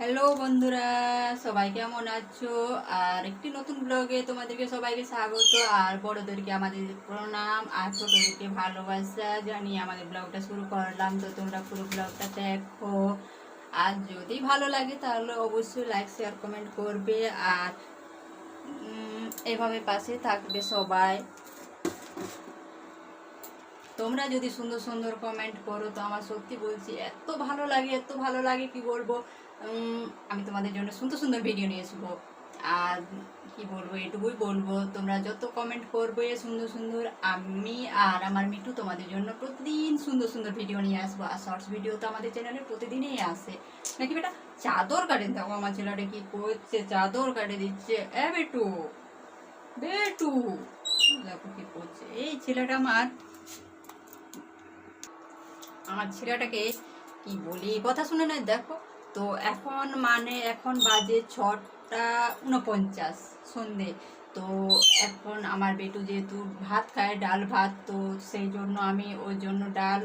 Hello বন্ধুরা, সবাই কেমন আছো? আর একটি নতুন ব্লগে তোমাদেরকে সবাইকে স্বাগত। আর বড়দেরকে আমাদের প্রণাম, আর ছোটোদেরকে ভালোবাসা জানিয়ে আমাদের ব্লগটা শুরু করলাম। তো তোমরা পুরো ব্লগটা দেখো। আর যদি ভালো লাগে তাহলে অবশ্যই লাইক শেয়ার কমেন্ট করবে। আর এভাবে পাশে থাকবে সবাই। তোমরা যদি সুন্দর সুন্দর কমেন্ট করো, তো আমার সত্যি বলছি, এত ভালো লাগে, এত ভালো লাগে, কি বলব? আমি তোমাদের জন্য সুন্দর সুন্দর ভিডিও নিয়ে আসব আর কি বলব, এটুকুই বলব, তোমরা যত কমেন্ট করবে সুন্দর সুন্দর, আমি আর আমার মিঠু তোমাদের জন্য প্রতিদিন সুন্দর সুন্দর ভিডিও নিয়ে আসব। আর শর্টস ভিডিও তো আমাদের চ্যানেলে প্রতিদিনই আসে। নাকি বেটা, চাদর কাটে দেখো আমার ছেলেটা কি করছে, চাদর কাটে দিচ্ছে। এ বেটু বেটু, দেখো কি করছে। এই ছেলেটা আমার আমার ছেলেটাকে কি বলি কথা শুনে না দেখো। তো এখন মানে এখন বাজে ছটা উনপঞ্চাশ সন্ধে। তো এখন আমার বেটু যেহেতু ভাত খায়, ডাল ভাত, তো সেই জন্য আমি ওর জন্য ডাল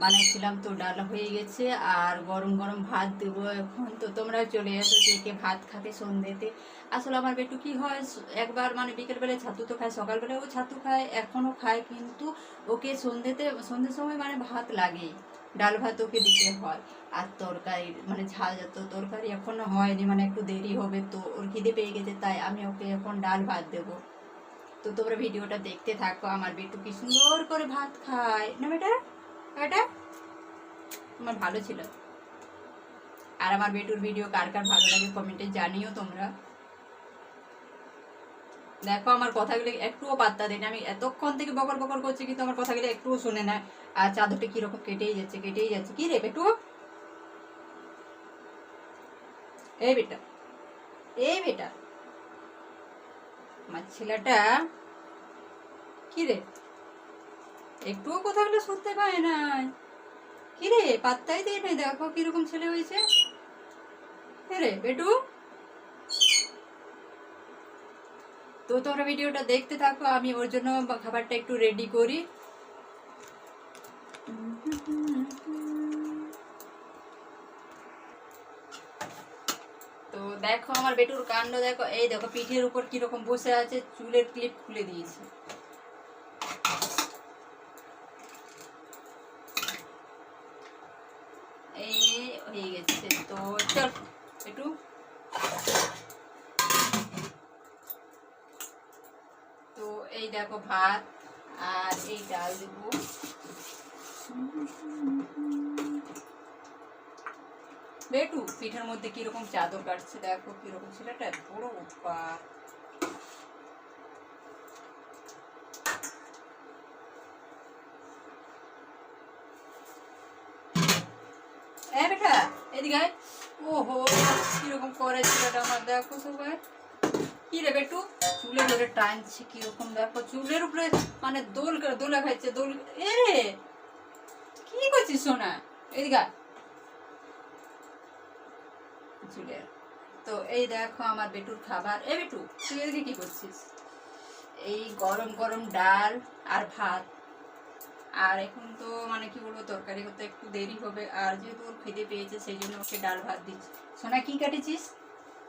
বানাইছিলাম। তো ডাল হয়ে গেছে আর গরম গরম ভাত দেবো এখন। তো তোমরা চলে এসো কে ভাত খাবে সন্ধ্যেতে আসলে আমার বেটু কি হয়, একবার মানে বিকেলবেলায় ছাতু তো খায় সকালবেলায় ও ছাতু খায়, এখনও খায়, কিন্তু ওকে সন্ধ্যেতে সন্ধ্যের সময় মানে ভাত লাগেই। ডাল ভাত ওকে দিতে হয়। আর তরকারি মানে ঝাল যত তরকারি এখনও হয়নি মানে একটু দেরি হবে তো ওর খিদে পেয়ে গেছে, তাই আমি ওকে এখন ডাল ভাত দেবো। তো তোমরা ভিডিওটা দেখতে থাকো, আমার বেটু কি সুন্দর করে ভাত খায়। না বেটা? বেটা? আমার ভালো ছিল। আর আমার বেটুর ভিডিও কার কার ভালো লাগে কমেন্টে জানিও তোমরা। দেখো আমার কথাগুলো একটুও পাত্তা দেয় না আমি এতক্ষণ থেকে বকর বকর করছি কিন্তু আমার কথাগুলো একটুও শুনে না। আর চাদরটা কীরকম কেটেই যাচ্ছে কেটেই যাচ্ছে। কি রে বেটু? এই বেটা এই বেটা। আমার ছেলেটা, কি রে? একটুও কথাগুলো শুনতে পায় না। কি রে, পাত্তাই দিয়ে নাই দেখো কীরকম ছেলে হয়েছে। হ্যাঁ রে বেটু। তো তোমরা ভিডিওটা দেখতে থাকো, আমি ওর জন্য খাবারটা একটু রেডি করি। তো দেখো আমার বেটুর কাণ্ড, দেখো, এই দেখো পিঠের উপর কীরকম বসে আছে, চুলের ক্লিপ খুলে দিয়েছে। এই হয়ে গেছে। তো চল একটু তো এই দেখো ভাত আর এই ডাল দেবো। বেটু মধ্যে কীরকম চাদর কাটছে দেখো, কীরকম ছেলেটা বড় উৎপাত। এদিকে। ওহো, কীরকম করে ছেলেটা আমার, দেখো সবাই। কি রে বেটু চুলে ধরে টানছে কীরকম দেখো চুলের উপরে মানে দোল দোলা খাইছে দোল এ রে! কি করছিস সোনা? এদিকে চুলের। তো এই দেখো আমার বেটুর খাবার। এ বেটু, তুই এদিকে কি করছিস? এই গরম গরম ডাল আর ভাত। আর এখন তো মানে কি বলব, তরকারি করতে একটু দেরি হবে। আর যেহেতু ওর খিদে পেয়েছে, সেই জন্য ওকে ডাল, ভাত দিচ্ছি। সোনা, কি কাটেছিস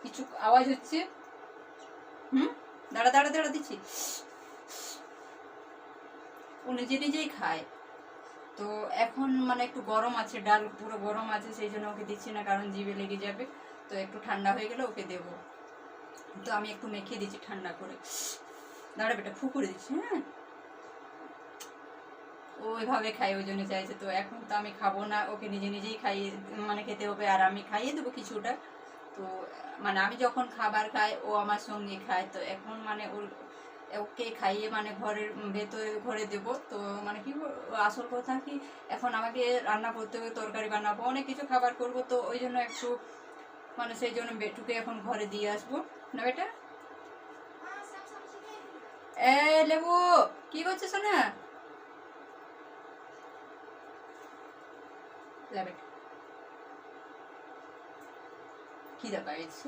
কিছু আওয়াজ হচ্ছে? হুম? দাঁড়া দাঁড়া দাঁড়া, দিচ্ছি। ও নিজে নিজেই খায়। তো এখন মানে একটু গরম আছে, ডাল পুরো গরম আছে, সেই জন্য ওকে দিচ্ছি না, কারণ জিভে লেগে যাবে। তো একটু ঠান্ডা হয়ে গেলে ওকে দেবো। তো আমি একটু মেখে দিচ্ছি ঠান্ডা করে। দাঁড়া বেটা ফু করে দিচ্ছি হ্যাঁ? ওইভাবে খাই ওই জন্য চাইছে। তো এখন তো আমি খাব না, ওকে নিজে নিজেই খাইয়ে মানে খেতে হবে, আর আমি খাইয়ে দেবো কিছুটা। তো মানে আমি যখন খাবার খাই, ও আমার সঙ্গে খায়। তো এখন মানে ওর, ওকে খাইয়ে মানে ঘরের ভেতরে, ঘরে দেব। তো মানে কি আসল কথা কি, এখন আমাকে রান্না করতে হবে, তরকারি বানাবো, অনেক কিছু খাবার করব। তো ওই জন্য একটু মানে সেই জন্য বেটুকে এখন ঘরে দিয়ে আসব। না বেটা? এ লেবু, কি করছিস না যা বেটা কি দেখাইছে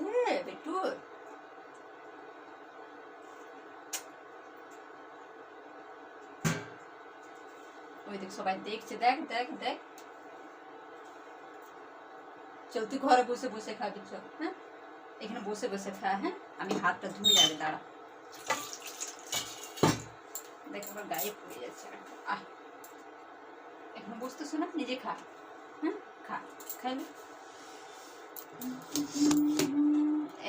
ওই দেখ সবাই দেখছে দেখ দেখ দেখ চল তুই ঘরে বসে বসে খাবি চল হ্যাঁ এখানে বসে বসে খা হ্যাঁ আমি হাতটা ধুয়ে যাবে দাঁড়া দেখ আমার গায়ে পড়ে যাচ্ছে আহ এখন বসতেছো না নিজে খা হ্যাঁ খা খাইলে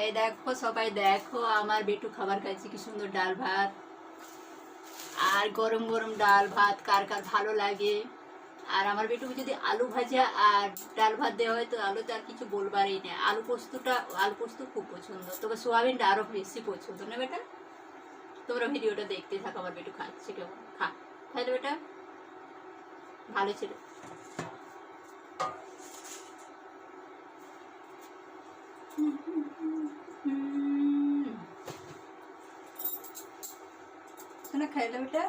এই দেখো, সবাই দেখো, আমার বেটু খাবার খাইছে কি সুন্দর ডাল ভাত। আর গরম গরম ডাল ভাত, কার কার ভালো লাগে। আর আমার বেটুকে যদি আলু ভাজা আর ডাল ভাত দেওয়া হয়, তো আলুতে আর কিছু বলবারই নেই। আলু পোস্তটা, আলু পোস্ত খুব পছন্দ। তবে সোয়াবিনটা আরও বেশি পছন্দ, না বেটা? তোমরা ভিডিওটা দেখতে থাকো, আমার বেটু খাচ্ছে কেমন। খা। খাইলে বেটা, ভালো ছিল। খাইলে বেটা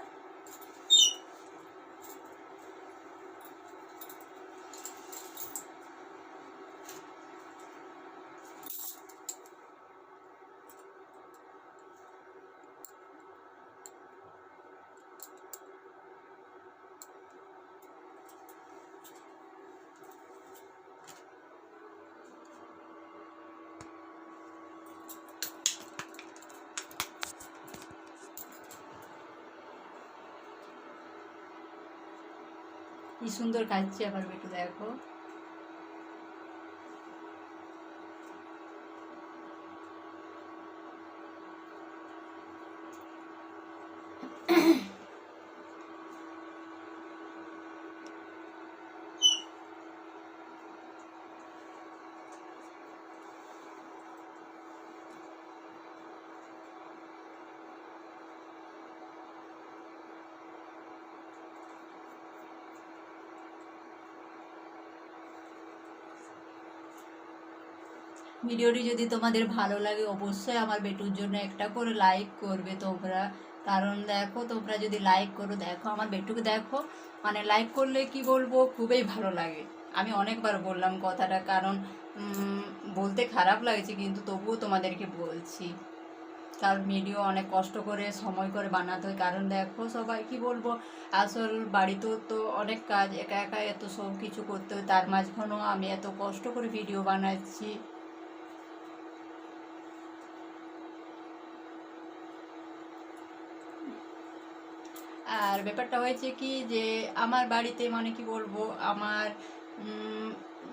কি সুন্দর কাটছে আবার একটু দেখো। ভিডিওটি যদি তোমাদের ভালো লাগে, অবশ্যই আমার বেটুর জন্য একটা করে লাইক করবে তোমরা। কারণ দেখো, তোমরা যদি লাইক করো, দেখো আমার বেটুকে দেখো মানে লাইক করলে কি বলব, খুবই ভালো লাগে। আমি অনেকবার বললাম কথাটা, কারণ বলতে খারাপ লাগছে, কিন্তু তবুও তোমাদেরকে বলছি। কারণ ভিডিও অনেক কষ্ট করে, সময় করে বানাতে হয়। কারণ দেখো, সবাই কি বলব, আসল বাড়িতেও তো অনেক কাজ, একা একা এত সব কিছু করতে হয়। তার মাঝখানেও আমি এত কষ্ট করে ভিডিও বানাচ্ছি। আর ব্যাপারটা হয়েছে কি যে আমার বাড়িতে মানে কি বলব, আমার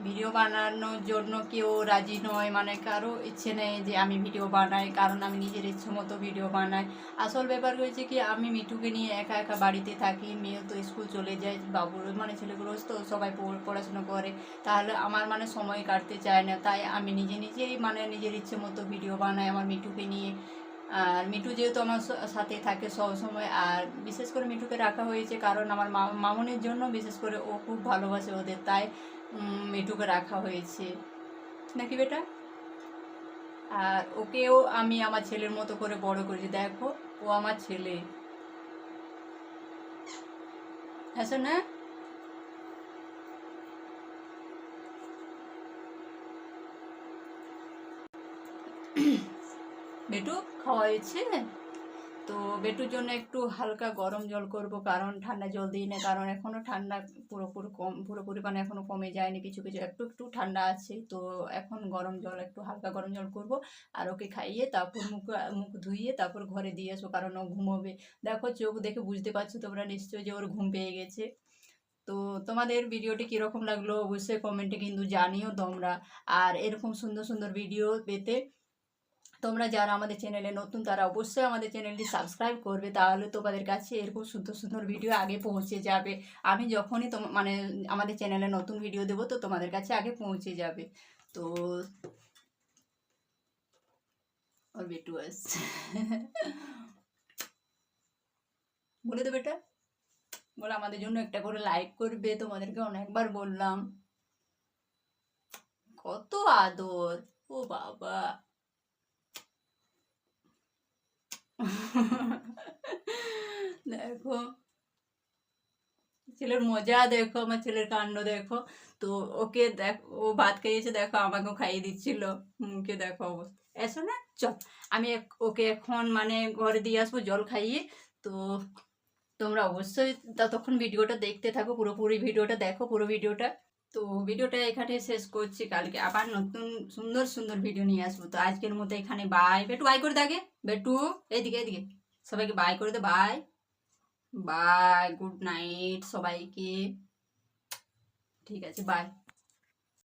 ভিডিও বানানোর জন্য কেউ রাজি নয় মানে কারও ইচ্ছে নেই যে আমি ভিডিও বানাই, কারণ আমি নিজের ইচ্ছে মতো ভিডিও বানাই। আসল ব্যাপার হয়েছে কি, আমি মিঠুকে নিয়ে একা একা বাড়িতে থাকি, মেয়েও তো স্কুল চলে যায় বাবুর মানে ছেলেগুলো তো সবাই পড়- পড়াশোনা করে, তাহলে আমার মানে সময় কাটতে চায় না, তাই আমি নিজে নিজেই মানে নিজের ইচ্ছে মতো ভিডিও বানাই, আমার মিঠুকে নিয়ে। আর মিঠু যেহেতু আমার সাথে থাকে সব সময়, আর বিশেষ করে মিঠুকে রাখা হয়েছে কারণ আমার মামনের জন্য বিশেষ করে ও খুব ভালোবাসে ওদের, তাই মিঠুকে রাখা হয়েছে। নাকি বেটা? আর ওকেও আমি আমার ছেলের মতো করে বড় করেছি। দেখো, ও আমার ছেলে। হ্যাঁ না বেটু খাওয়া হয়েছে তো বেটুর জন্য একটু হালকা গরম জল করব, কারণ ঠান্ডা জল দিই না কারণ এখনও ঠান্ডা পুরোপুরি কম, পুরোপুরি মানে এখনও কমে যায়নি, কিছু কিছু একটু একটু ঠান্ডা আছে। তো এখন গরম জল, একটু হালকা গরম জল করব আর ওকে খাইয়ে তারপর মুখ মুখ ধুইয়ে তারপর ঘরে দিয়ে এসো কারণ ও ঘুমোবে। দেখো চোখ দেখে বুঝতে পারছ তোমরা নিশ্চয়ই যে ওর ঘুম পেয়ে গেছে। তো তোমাদের ভিডিওটি কীরকম লাগল অবশ্যই কমেন্টে কিন্তু জানিও তোমরা। আর এরকম সুন্দর সুন্দর ভিডিও পেতে তোমরা যারা আমাদের চ্যানেলে নতুন, তারা অবশ্যই আমাদের চ্যানেলটি সাবস্ক্রাইব করবে। তাহলে তোমাদের কাছে এরকম সুন্দর সুন্দর ভিডিও আগে পৌঁছে যাবে। আমি যখনই তোম মানে আমাদের চ্যানেলে নতুন ভিডিও দেবো, তো তোমাদের কাছে আগে পৌঁছে যাবে। তো বেটু বলে দেবে এটা বলে আমাদের জন্য একটা করে লাইক করবে। তোমাদেরকে অনেকবার বললাম। কত আদর। ও বাবা। দেখো ছেলের মজা দেখো আমার ছেলের কাণ্ড দেখো তো ওকে দেখ ও ভাত খাইয়েছে দেখো আমাকেও খাইয়ে দিচ্ছিল মুখে দেখো অবস্থা এসো না চল আমি ওকে এখন মানে ঘরে দিয়ে আসব জল খাইয়ে তো তোমরা অবশ্যই ততক্ষণ ভিডিওটা দেখতে থাকো পুরোপুরি ভিডিওটা দেখো পুরো ভিডিওটা তো ভিডিওটা এখানে শেষ করছি। কালকে আবার নতুন সুন্দর সুন্দর ভিডিও নিয়ে আসব। তো আজকের মতো এখানে বাই বেটু বাই করে দেখে বেটু, এদিকে এদিকে। সবাইকে বাই করে দে বাই বাই গুড নাইট সবাইকে। ঠিক আছে বাই